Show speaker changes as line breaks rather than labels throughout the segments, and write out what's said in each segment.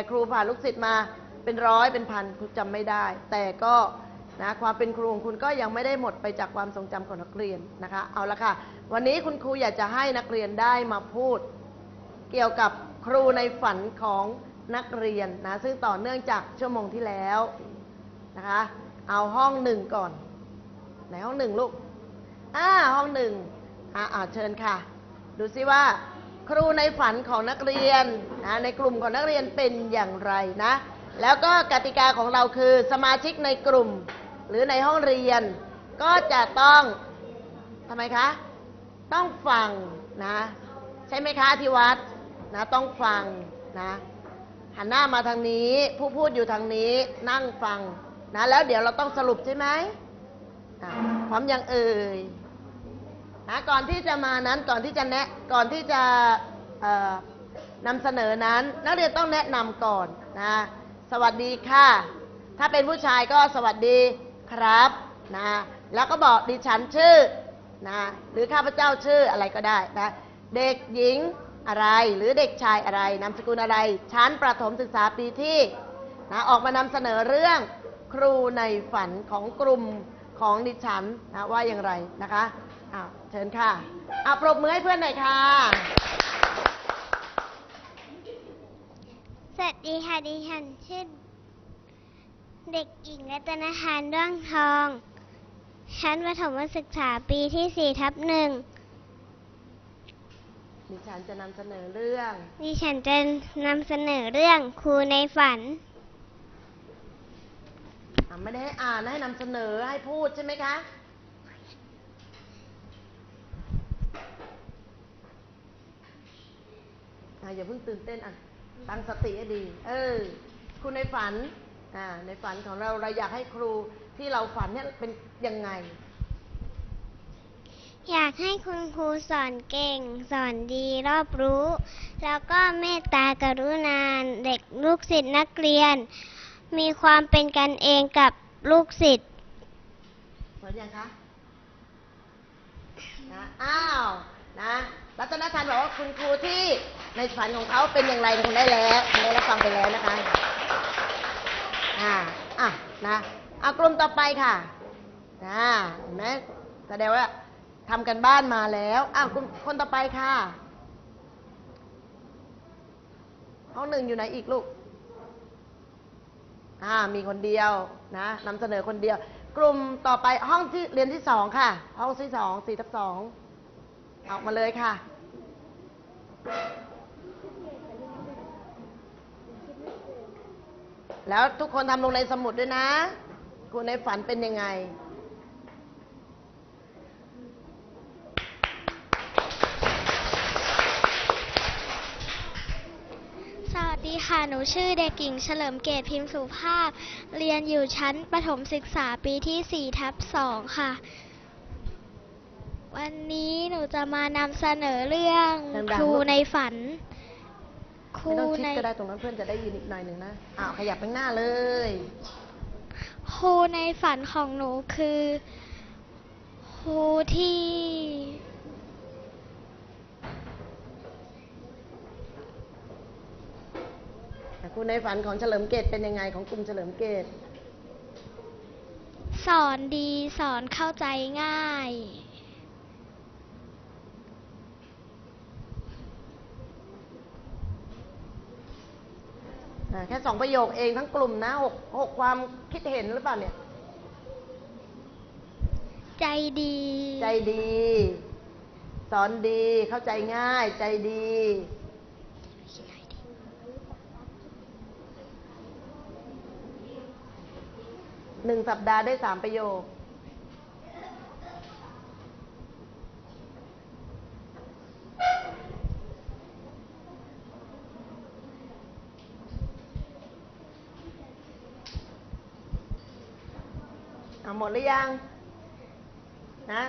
แต่ครูผ่านลูกศิษย์มาเป็นร้อยเป็นพันครูจำไม่ได้ แต่ก็นะความเป็นครูของคุณก็ยังไม่ได้หมดไปจากความทรงจำของนักเรียนนะคะ เอาละค่ะ วันนี้คุณครูอยากจะให้นักเรียนได้มาพูด เกี่ยวกับครูในฝันของนักเรียนนะซึ่งต่อเนื่องจากชั่วโมงที่แล้วนะคะ เอาห้องหนึ่งก่อนไหนห้องหนึ่งลูกอ่าห้องหนึ่งอ่าอ่าเชิญค่ะ ดูซิว่า ครูในฝันของนักเรียนนะในกลุ่มของนักเรียนเป็นอย่างไรนะ แล้วก็กติกาของเราคือสมาชิกในกลุ่ม หรือในห้องเรียน ก็จะต้องทำไมคะ ต้องฟังนะ ใช่ไหมคะที่วัดนะต้องฟังนะหันหน้ามาทางนี้ ผู้พูดอยู่ทางนี้นั่งฟังนะแล้วเดี๋ยวเราต้องสรุปใช่ไหมอะพร้อมยังเอ่ย นะก่อนที่จะมานั้นก่อนที่จะแนะก่อนที่จะนำเสนอนั้น นักเรียนต้องแนะนำก่อนนะสวัสดีค่ะ ถ้าเป็นผู้ชายก็สวัสดีครับนะแล้วก็บอกดิฉันชื่อนะหรือข้าพเจ้าชื่ออะไรก็ได้นะเด็กหญิงอะไรหรือเด็กชายอะไรนามสกุลอะไร ชั้นประถมศึกษาปีที่นะออกมานำเสนอเรื่องครูในฝันของกลุ่มของดิฉันนะว่าอย่างไรนะคะ อ้าวเชิญค่ะอะปรบมือให้เพื่อนหน่อยค่ะ
สวัสดีค่ะดิฉันชื่อเด็กหญิงรัตนทานด้วงทอง ชั้นประถมศึกษาปีที่4ทับหนึ่ง
ดิฉันจะนำเสนอเรื่อง
ดิฉันจะนำเสนอเรื่องครูในฝัน
อะไม่ได้ให้อ่านให้นำเสนอให้พูดใช่ไหมคะ อะอย่าเพิ่งตื่นเต้นอะ ตั้งสติให้ดี เออครูในฝัน อ่า ในฝันของเราเราอยากให้ครูที่เราฝันเนี่ยเป็นยังไง
อยากให้คุณครูสอนเก่ง สอนดีรอบรู้ แล้วก็เมตตากรุณาเด็กลูกศิษย์นักเรียน มีความเป็นกันเองกับลูกศิษย์
เหมือนยังคะนะอ้าว นะ รัตนทันบอกว่าคุณครูที่ในฝันของเขาเป็นอย่างไรคงได้แล้วคงได้รับฟังไปแล้วนะคะ อ่า อะ นะอะกลุ่มต่อไปค่ะนะเห็นไหมแสดงว่าทำกันบ้านมาแล้วอ้าวกลุ่มคนต่อไปค่ะ ห้องหนึ่งอยู่ไหนอีกลูก อ่า มีคนเดียวนะนำเสนอคนเดียว กลุ่มต่อไปห้องที่เรียนที่สองค่ะ ห้องที่สองสี่ทับสอง ออกมาเลยค่ะ แล้วทุกคนทำลงในสมุดด้วยนะ คุณในฝันเป็นยังไง
สวัสดีค่ะ หนูชื่อเด็กหญิงเฉลิมเกตพิมพ์สุภาพ เรียนอยู่ชั้นประถมศึกษาปีที่4ทับ2ค่ะ วันนี้หนูจะมานำเสนอเรื่อง
ดังๆ
ครู
ลูก
ในฝัน ครู
ไม่ต้องชิด
ใน
ก็ได้ตรงนั้นเพื่อนจะได้ยินอีกหน่อยหนึ่งนะอ้าวขยับไปข้างหน้าเลย
ครูในฝันของหนูคือครูที่
คุณในฝันของเฉลิมเกตเป็นยังไงของกลุ่มเฉลิมเกต
สอนดีสอนเข้าใจง่าย
แค่สองประโยคเองทั้งกลุ่มนะหกหกความคิดเห็นหรือเปล่าเนี่ย
ใจดี
ใจดี สอนดีเข้าใจง่าย ใจดี หนึ่งสัปดาห์ได้สามประโยค เอาหมดหรือยัง นะ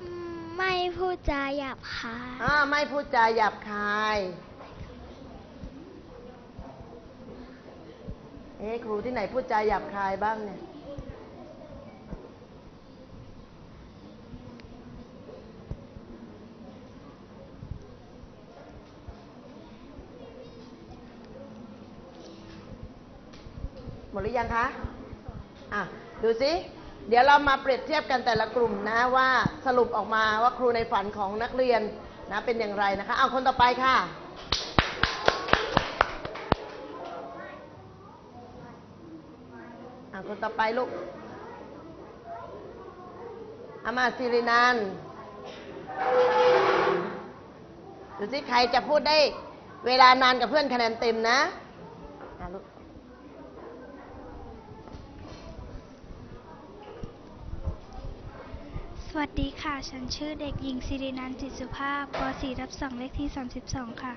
อืมไม่พูดจาหยาบคาย
อ่าไม่พูดจาหยาบคาย เอ๊ะครูที่ไหนพูดจาหยาบคายบ้างเนี่ยดหรือยังคะ อะ ดูสิ เดี๋ยวเรามาเปรียบเทียบกันแต่ละกลุ่มนะว่าสรุปออกมาว่าครูในฝันของนักเรียนนะเป็นอย่างไรนะคะ เอาคนต่อไปค่ะอะคนต่อไปลูกอามาสิรินันดูสิใครจะพูดได้เวลานานกับเพื่อนคะแนนเต็มนะ
วัสดีค่ะ ฉันชื่อเด็กหญิงสิรินันจิตสุภาพป .4 รับ2เลขที่ 32 ค่ะ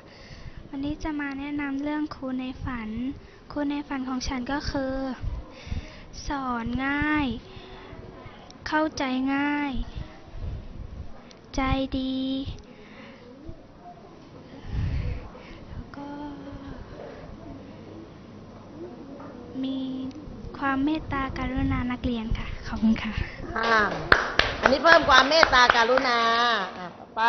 วันนี้จะมาแนะนำเรื่องครูในฝัน ครูในฝันของฉันก็คือ สอนง่าย เข้าใจง่าย ใจดี แล้วก็ มีความเมตตาการุณานักเรียนค่ะ ขอบคุณค่ะ
อ่าอันนี้เพิ่มความเมตตาการุณาอะต่อไป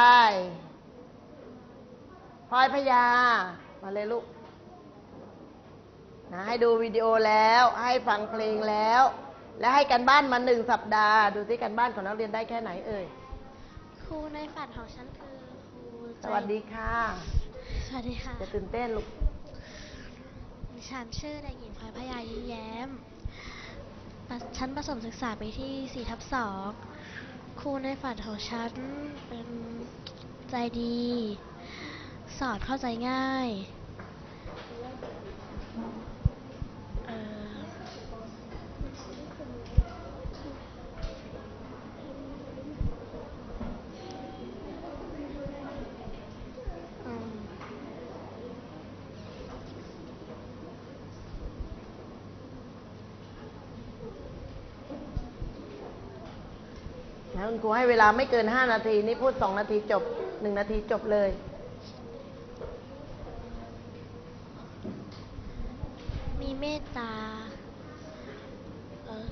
พลอยพยา มาเลยลูกนะให้ดูวิดีโอแล้ว ให้ฟังเพลงแล้ว และให้กันบ้านมาหนึ่งสัปดาห์ ดูที่กันบ้านของนักเรียนได้แค่ไหนเอ่ย
ครูในฝันของฉันคือครูใจ
สวัสดีค่ะ
สวัสดีค่ะ
จะตื่นเต้นลูก
ดิฉันชื่อเด็กหญิงพลอยพยายิ้มแย้มประชั้นประถมศึกษาปีที่4ทับ2 ครูในฝันของฉันเป็นใจดี สอนเข้าใจง่ายเอ่ออืม
นะคุณครูให้เวลาไม่เกิน5นาที นี่พูด2นาทีจบ1นาทีจบเลย
มีเมตตาเออ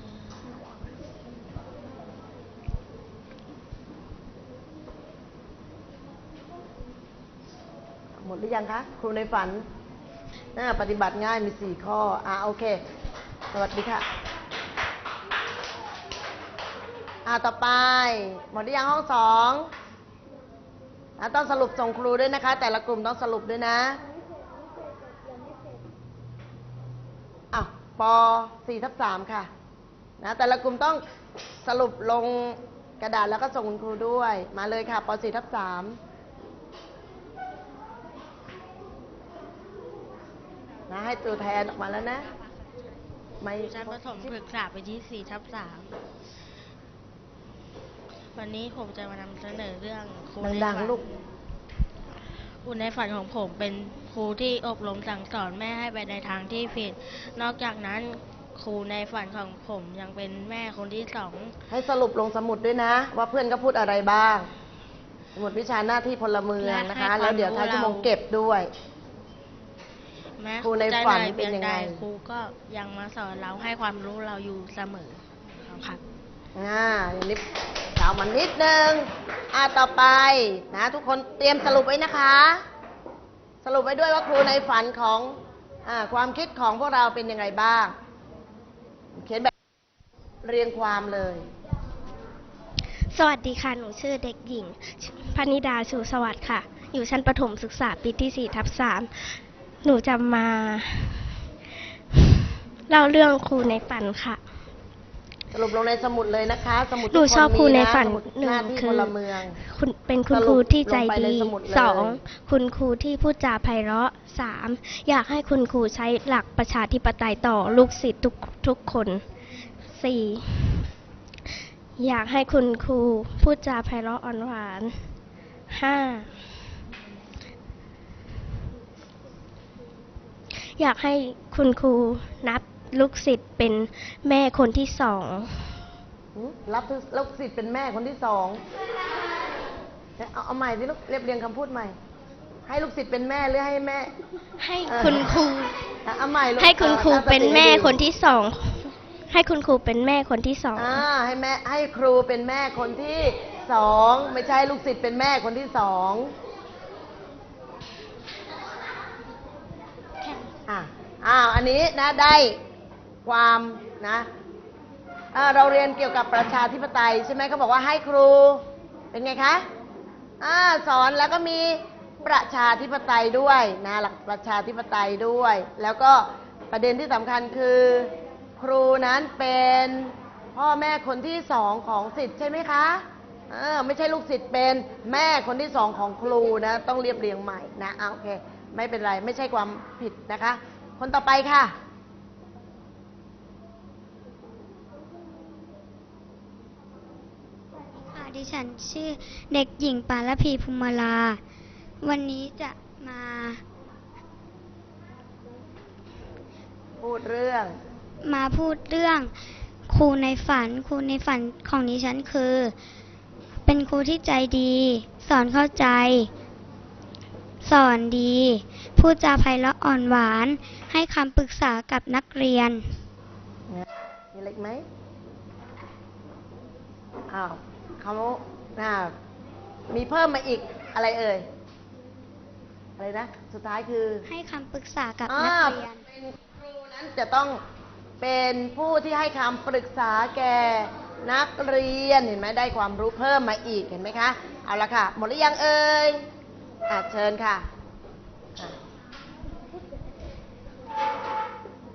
หมดหรือยังคะ ครูในฝันน่าปฏิบัติง่ายมีสี่ข้อ อะโอเค สวัสดีค่ะ อะต่อไป หมดหรือยังห้องสองอะต้องสรุปส่งครูด้วยนะคะ แต่ละกลุ่มต้องสรุปด้วยนะอะปสี่ทับสามค่ะนะแต่ละกลุ่มต้องสรุปลงกระดาษแล้วก็ส่งคุณครูด้วย มาเลยค่ะปสี่ทับสามนะให้ตัวแทนออกมาแล้วนะไม่
ชั้นประถมศึกษาไปที่4ทับ3 วันนี้ผมจะมานำเสนอเรื่องครูใน
ดัง
ฝัน
ๆลูก
ครูในฝันของผมเป็นครูที่อบรมสั่งสอนแม่ให้ไปในทางที่ผิด นอกจากนั้นครูในฝันของผมยังเป็นแม่คนที่สอง
ให้สรุปลงสมุดด้วยนะ ว่าเพื่อนก็พูดอะไรบ้าง สมุดวิชาหน้าที่พลเมืองนะคะ แล้วเดี๋ยวท้ายชั่วโมงเก็บด้วย
แม้
ครูใน
จะ
ฝัน
หอย
เป็นยังไง
พีใดครูก็ยังมาสอนเราให้ความรู้เราอยู่เสมอครับ
อ่าอย่างนี้ กล่าวมานิดนึง อ่าต่อไปนะ ทุกคนเตรียมสรุปไว้นะคะ สรุปไว้ด้วยว่าครูในฝันของอาความคิดของพวกเราเป็นยังไงบ้าง เขียนแบบเรียงความเลย
สวัสดีค่ะ หนูชื่อเด็กหญิงพนิดาชูสวัสดิ์ค่ะ อยู่ชั้นประถมศึกษาปีที่4ทับ3หนูจะมา เล่าเรื่องครูในฝันค่ะ
สรุปลงในสมุดเลยนะคะ สมุด
หนู
ทุก
ชอบ
มี
ครูในะฝัน
สมุด
หนึ่
ห
ง
น้าที่
คื
พ
อ
ลเมือง
คุณเป็นคุณ
สรุป
ครูที่ใจ
ลงไปใน
ดี
สมุดเลย
สองคุณครูที่พูดจาไพเราะสามอยากให้คุณครูใช้หลักประชาธิปไตยต่อลูกศิษย์ทุกทุกคนสี่อยากให้คุณครูพูดจาไพเราะอ่อนหวานห้าอยากให้คุณครูนับ ลูกศิษย์เป็นแม่คนที่สอง
หืมรับลูกศิษย์เป็นแม่คนที่สองเอาเอาใหม่สิลูกเรียบเรียงคำพูดใหม่ ให้ลูกศิษย์เป็นแม่หรือให้แม่
ให้
เออ
คุณครู
อะเอาใหม่ลูก
ให้คุณครู
อาอา
เป็นแม่
สติให้ดี
คนที่สอง ให้คุณครูเป็นแม่คนที่สอง
อ่าให้แม่ให้ครูเป็นแม่คนที่สองไม่ใช่ลูกศิษย์เป็นแม่คนที่สองอะอ้าวอันนี้นะได้ ความนะเเราเรียนเกี่ยวกับประชาธิปไตยใช่ไหมเขาบอกว่าให้ครูเป็นไงคะอสอนแล้วก็มีประชาธิปไตยด้วยนะหลักประชาธิปไตยด้วย แล้วก็ประเด็นที่สำคัญคือ ครูนั้นเป็นพ่อแม่คนที่สองของสิทธิ์ใช่ไหมคะเออไม่ใช่ลูกศิษย์เป็นแม่คนที่สองของครูนะ ต้องเรียบเรียงใหม่นะอะโอเค ไม่เป็นไร ไม่ใช่ความผิดนะคะ คนต่อไปค่ะ
ค่ะ ดิฉันชื่อเด็กหญิงปานละพีภูมิลา วันนี้จะมา
พูดเรื่อง
มาพูดเรื่องครูในฝัน ครูในฝันของดิฉันคือ เป็นครูที่ใจดี สอนเข้าใจ สอนดี พูดจาไพเราะอ่อนหวาน ให้คำปรึกษากับนักเรียน
มีอะไรอีกไหมอ้าว เขาน่ามีเพิ่มมาอีกอะไรเอ่ย อะไรนะ สุดท้ายคือ
ให้คำปรึกษากับ
อ่า
นักเรียน
เป็นครูนั้นจะต้องเป็นผู้ที่ให้คำปรึกษาแก่นักเรียนเห็นไหมได้ความรู้เพิ่มมาอีกเห็นไหมคะ เอาละค่ะ หมดหรือยังเอ่ยอะเชิญค่ะอะ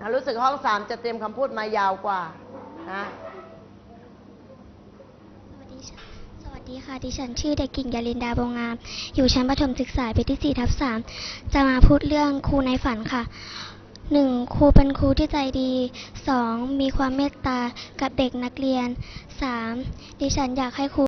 อะรู้สึกห้องสามจะเตรียมคำพูดมายาวกว่านะ
สวัสดีค่ะสวัส ดีค่ะ ดิฉันชื่อเด็กหญิงยาลินดาบงงาม อยู่ชั้นประถมศึกษาปีที่4ทับ3จะมาพูดเรื่องครูในฝันค่ะ 1. ครูเป็นครูที่ใจดี 2. มีความเมตตากับเด็กนักเรียน 3. ดิฉันอยากให้ครู